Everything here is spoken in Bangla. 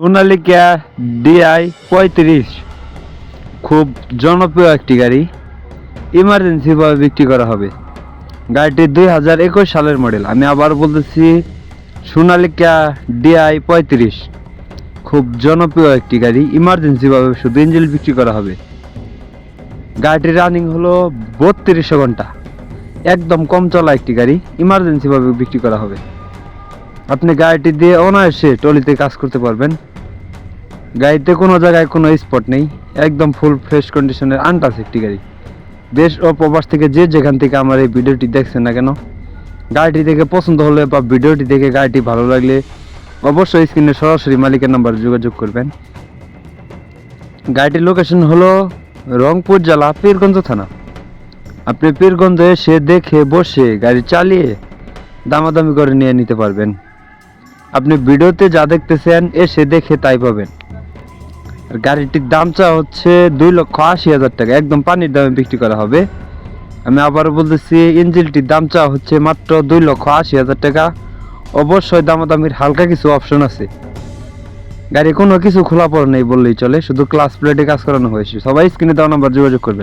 সোনালিকা ডিআই পঁয়ত্রিশ। খুব জনপ্রিয় একটি গাড়ি। ইমার্জেন্সি ভাবে বিক্রি করা হবে। গাড়িটি দুই হাজার একুশ সালের মডেল আমি আবার বলতেছি, সোনালিকা ডিআই পঁয়ত্রিশ। খুব জনপ্রিয় একটি গাড়ি। ইমার্জেন্সি ভাবে শুধু ইঞ্জিন বিক্রি করা হবে। গাড়িটির রানিং হলো বত্রিশশো ঘণ্টা। একদম কম চলা একটি গাড়ি। ইমার্জেন্সি ভাবে বিক্রি করা হবে। আপনি গাড়িটি দিয়ে অনায়াসে টলিতে কাজ করতে পারবেন। গাড়িতে কোনো জায়গায় কোনো স্পট নেই, একদম ফুল ফ্রেশ কন্ডিশনের আনটাস একটি গাড়ি। দেশ ও প্রবাস থেকে যে যেখান থেকে আমার এই ভিডিওটি দেখছেন না কেন, গাড়িটি দেখে পছন্দ হলে বা ভিডিওটি দেখে গাড়িটি ভালো লাগলে অবশ্যই স্ক্রিনে সরাসরি মালিকের নাম্বার যোগাযোগ করবেন। গাড়িটির লোকেশন হলো রংপুর জেলা পীরগঞ্জ থানা। আপনি পীরগঞ্জে এসে দেখে বসে গাড়ি চালিয়ে দামাদামি করে নিয়ে নিতে পারবেন। আপনি ভিডিওতে যা দেখতেছেন এসে দেখে তাই পাবেন। আর গাড়িটির দাম চা হচ্ছে দুই লক্ষ আশি হাজার টাকা। একদম পানির দামে বিক্রি করা হবে। আমি আবারও বলতেছি, ইঞ্জিনটির দাম চা হচ্ছে মাত্র দুই লক্ষ আশি হাজার টাকা। অবশ্যই দামাদামির হালকা কিছু অপশন আছে। গাড়ি কোনো কিছু খোলা পড়া নেই বললেই চলে, শুধু ক্লাস প্লেটে কাজ করানো হয়েছে। সবাই স্ক্রিনে দেওয়া নাম্বার যোগাযোগ করবেন।